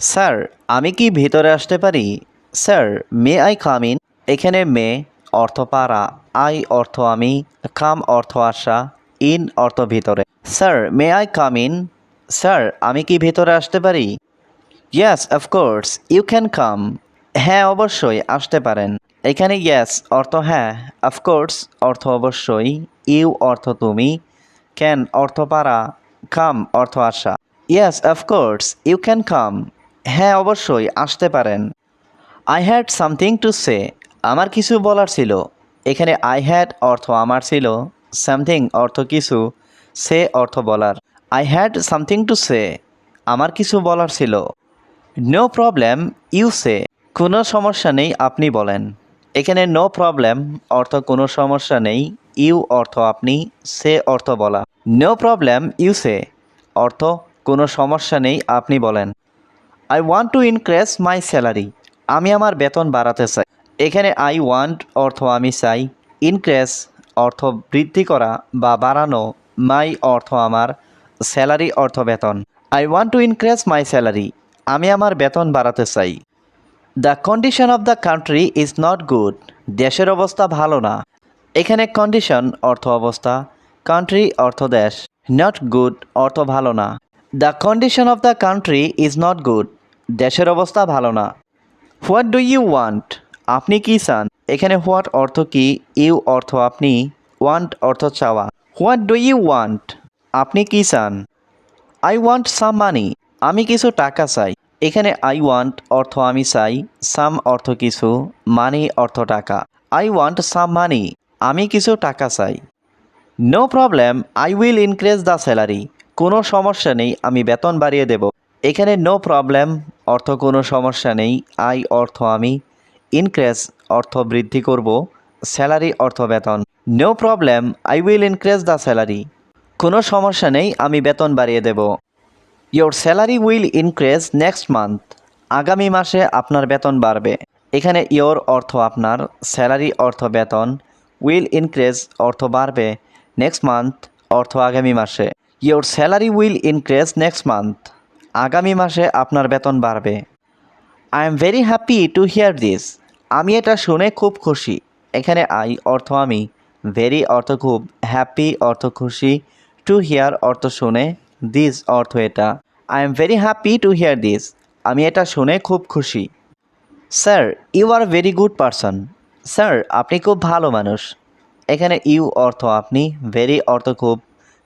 Sir, আমি কি ভিতরে আসতে পারি? Sir, may I come in. এখানে মে, অর্থ পারা। আই, অর্থ আমি। কাম, অর্থ আসা। ইন, অর্থ ভিতরে। Sir, may I come in. Sir, আমি কি ভিতরে আসতে পারি? Yes of course you can come. হ্যাঁ অবশ্যই, আসতে পারেন। এখানে ইয়েস, অর্থ হ্যাঁ। অফকোর্স অর্থ অবশ্যই। ইউ, অর্থ তুমি। ক্যান, অর্থ পারা। কাম, অর্থ আসা। Yes of course you can come. হ্যাঁ অবশ্যই, আসতে পারেন। I had something to say আমার কিছু বলার ছিল। এখানে আই হ্যাড অর্থ আমার ছিল। সামথিং অর্থ কিছু। সে অর্থ বলার। I had something to say আমার কিছু বলার ছিল। নো প্রবলেম ইউ সে কোনো সমস্যা নেই, আপনি বলেন। এখানে নো প্রবলেম অর্থ কোনো সমস্যা নেই। ইউ অর্থ আপনি, সে অর্থ বলা। নো প্রবলেম ইউ সে অর্থ কোনো সমস্যা নেই, আপনি বলেন। I want to increase my salary আমি আমার বেতন বাড়াতে চাই। এখানে আই ওয়ান্ট অর্থ আমি চাই। ইনক্রিজ অর্থ বৃদ্ধি করা বা বাড়ানো মাই অর্থ আমার স্যালারি অর্থ বেতন। I want to increase my salary আমি আমার বেতন বাড়াতে চাই। The condition of the country is not good দেশের অবস্থা ভালো না। এখানে কন্ডিশন অর্থ অবস্থা। কান্ট্রি অর্থ দেশ। নট গুড অর্থ ভালো না। The condition of the country is not good দেশের অবস্থা ভালো না। What do you want? আপনি কি চান? এখানে হোয়াট অর্থ কি, ইউ অর্থ আপনি, ওয়ান্ট অর্থ চাওয়া। What do you want? আপনি কি চান? আই ওয়ান্ট সাম মানি, আমি কিছু টাকা চাই। এখানে আই ওয়ান্ট অর্থ আমি চাই, সাম অর্থ কিছু, মানি অর্থ টাকা। আই ওয়ান্ট সাম মানি, আমি কিছু টাকা চাই। No problem, I will increase the salary. কোনো সমস্যা নেই, আমি বেতন বাড়িয়ে দেব। এখানে নো প্রবলেম অর্থ কোনো সমস্যা নেই আই অর্থ আমি ইনক্রিজ অর্থ বৃদ্ধি করব স্যালারি অর্থ বেতন no problem I will increase the salary কোনো সমস্যা নেই, আমি বেতন বাড়িয়ে দেব your salary will increase next month আগামী মাসে আপনার বেতন বাড়বে, এখানে ইয়োর অর্থ আপনার স্যালারি অর্থ বেতন উইল ইনক্রেজ অর্থ বাড়বে নেক্সট মান্থ অর্থ আগামী মাসে your salary will increase next month আগামী মাসে আপনার বেতন বাড়বে। I am very happy to hear this আমি এটা শুনে খুব খুশি। এখানে আই অর্থ আমি। ভেরি অর্থ খুব। হ্যাপি অর্থ খুশি। টু হিয়ার অর্থ শুনে। দিস অর্থ এটা। I am very happy to hear this আমি এটা শুনে খুব খুশি। Sir you are very good person sir আপনি খুব ভালো মানুষ। এখানে ইউ অর্থ আপনি। ভেরি অর্থ খুব।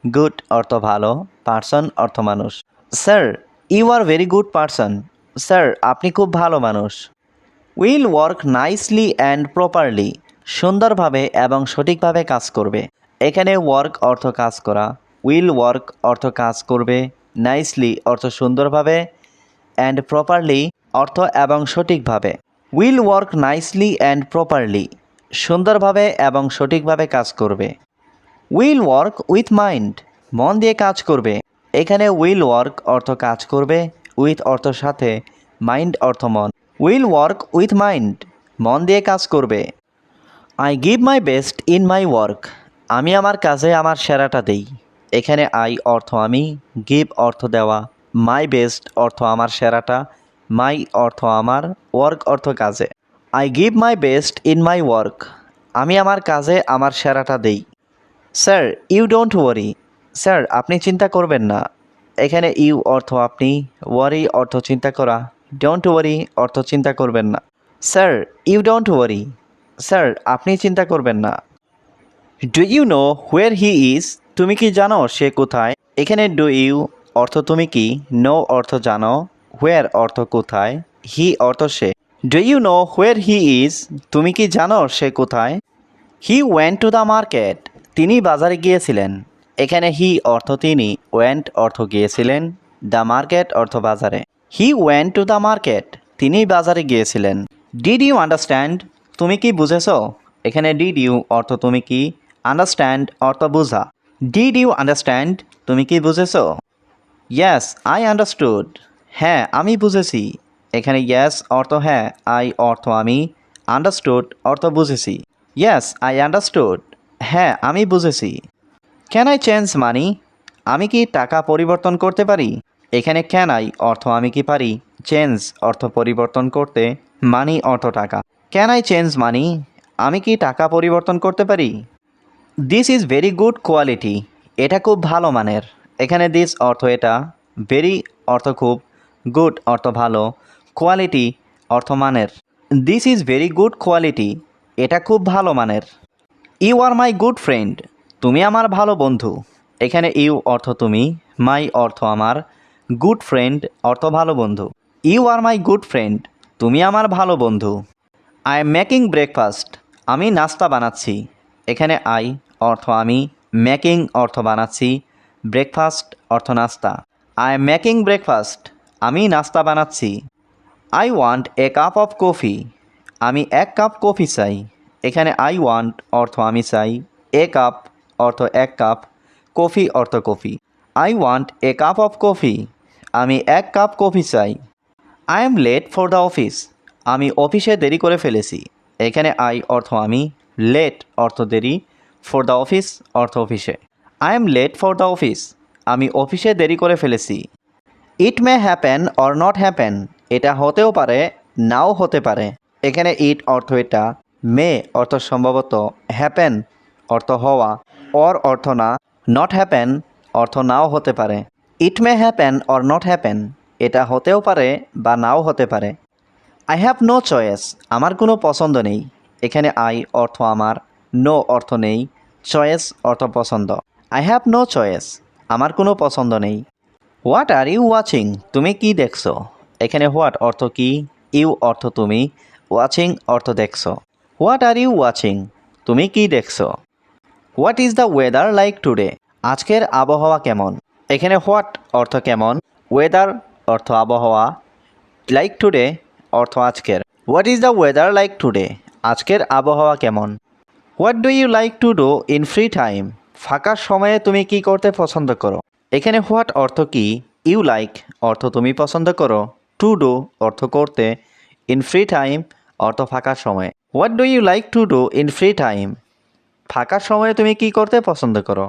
গুড অর্থ ভালো। পারসন অর্থ মানুষ। Sir you are very good person sir আপনি খুব ভালো মানুষ। Will work nicely and properly সুন্দরভাবে এবং সঠিকভাবে কাজ করবে। এখানে ওয়ার্ক অর্থ কাজ করা উইল ওয়ার্ক অর্থ কাজ করবে নাইসলি অর্থ সুন্দরভাবে অ্যান্ড প্রপারলি অর্থ এবং সঠিকভাবে। Will work nicely and properly সুন্দরভাবে এবং সঠিকভাবে কাজ করবে। উইল ওয়ার্ক উইথ মাইন্ড মন দিয়ে কাজ করবে। এখানে উইল ওয়ার্ক অর্থ কাজ করবে উইথ অর্থ সাথে মাইন্ড অর্থ মন। উইল ওয়ার্ক উইথ মাইন্ড মন দিয়ে কাজ করবে। I give my best in my work আমি আমার কাজে আমার সেরাটা দেই। এখানে আই অর্থ আমি গিভ অর্থ দেওয়া মাই বেস্ট অর্থ আমার সেরাটা মাই অর্থ আমার ওয়ার্ক অর্থ কাজে। I give my best in my work আমি আমার কাজে আমার সেরাটা দেই। Sir you don't worry sir, আপনি চিন্তা করবেন না। এখানে ইউ অর্থ আপনি, ওয়ারি অর্থ চিন্তা করা। ডোন্ট ওয়ারি অর্থ চিন্তা করবেন না। Sir, you don't worry. Sir, আপনি চিন্তা করবেন না। Do you know where he is? তুমি কি জানো সে কোথায়? এখানে ডু ইউ অর্থ তুমি কি? নো অর্থ জানো। হোয়ার অর্থ কোথায়? হি অর্থ সে। Do you know where he is? তুমি কি জানো সে কোথায়? He went to the market. তিনি বাজারে গিয়েছিলেন। এখানে হি অর্থ তিনি ওয়েন্ট অর্থ গিয়েছিলেন দ্য মার্কেট অর্থ বাজারে। He went to the market তিনি বাজারে গিয়েছিলেন। ডিড ইউ আন্ডারস্ট্যান্ড তুমি কি বুঝেছ? এখানে ডিড ইউ অর্থ তুমি কি? আন্ডারস্ট্যান্ড অর্থ বোঝা। ডিড ইউ আন্ডারস্ট্যান্ড তুমি কি বুঝেছ? ইয়েস আই আন্ডারস্টুড হ্যাঁ আমি বুঝেছি। এখানে ইয়েস অর্থ হ্যাঁ আই অর্থ আমি। আন্ডারস্টুড অর্থ বুঝেছি। ইয়েস আই আন্ডারস্টুড হ্যাঁ আমি বুঝেছি। ক্যান আই চেঞ্জ মানি আমি কি টাকা পরিবর্তন করতে পারি? এখানে ক্যান আই অর্থ আমি কি পারি? চেঞ্জ অর্থ পরিবর্তন করতে মানি অর্থ টাকা। ক্যান আই চেঞ্জ মানি আমি কি টাকা পরিবর্তন করতে পারি? This is very good quality এটা খুব ভালো মানের। এখানে দিস অর্থ এটা ভেরি অর্থ খুব গুড অর্থ ভালো কোয়ালিটি অর্থ মানের। This is very good quality এটা খুব ভালো মানের। You are my good friend তুমি আমার ভালো বন্ধু। এখানে ইউ অর্থ তুমি, মাই অর্থ আমার। গুড ফ্রেন্ড অর্থ ভালো বন্ধু। You are my good friend, তুমি আমার ভালো বন্ধু। আই এম মেকিং ব্রেকফাস্ট, আমি নাস্তা বানাচ্ছি। এখানে আই অর্থ আমি, মেকিং অর্থ বানাচ্ছি, ব্রেকফাস্ট অর্থ নাস্তা। আই এম মেকিং ব্রেকফাস্ট, আমি নাস্তা বানাচ্ছি। I want a cup of coffee, আমি এক কাপ কফি চাই। এখানে আই ওয়ান্ট অর্থ আমি চাই, এ কাপ অর্থ এক কাপ কফি অর্থ coffee. I want a cup of coffee আমি এক কাপ কফি চাই। I am late for the office আমি অফিসে দেরি করে ফেলেছি। এখানে আই অর্থ আমি লেট অর্থ দেরি। ফর দ্য অফিস অর্থ অফিসে। I am late for the office আমি অফিসে দেরি করে ফেলেছি। It may happen or not happen এটা হতেও পারে, নাও হতে পারে। এখানে ইট অর্থ এটা। মে অর্থ সম্ভবত হ্যাপেন অর্থ হওয়া। অর অর্থ না নট হ্যাপেন অর্থ নাও হতে পারে। It may happen or not happen এটা হতেও পারে বা নাও হতে পারে। আই হ্যাভ নো চয়েস আমার কোনো পছন্দ নেই। এখানে আই অর্থ আমার নো অর্থ নেই। চয়েস অর্থ পছন্দ। আই হ্যাভ নো চয়েস আমার কোনো পছন্দ নেই। হোয়াট আর ইউ ওয়াচিং তুমি কি দেখছ? এখানে হোয়াট অর্থ কি? ইউ অর্থ তুমি। ওয়াচিং অর্থ দেখছ। হোয়াট আর ইউ ওয়াচিং তুমি কি দেখছ? What is the weather like today আজকের আবহাওয়া কেমন? এখানে হোয়াট অর্থ কেমন? ওয়েদার অর্থ আবহাওয়া। লাইক টুডে অর্থ আজকের। What is the weather like today আজকের আবহাওয়া কেমন? What do you like to do in free time ফাঁকা সময়ে তুমি কি করতে পছন্দ করো? এখানে হোয়াট অর্থ কি? ইউ লাইক অর্থ তুমি পছন্দ করো। টু ডু অর্থ করতে। ইন ফ্রি টাইম অর্থ ফাঁকা সময়ে। What do you like to do in free time ফাঁকা সময়ে তুমি কি করতে পছন্দ করো?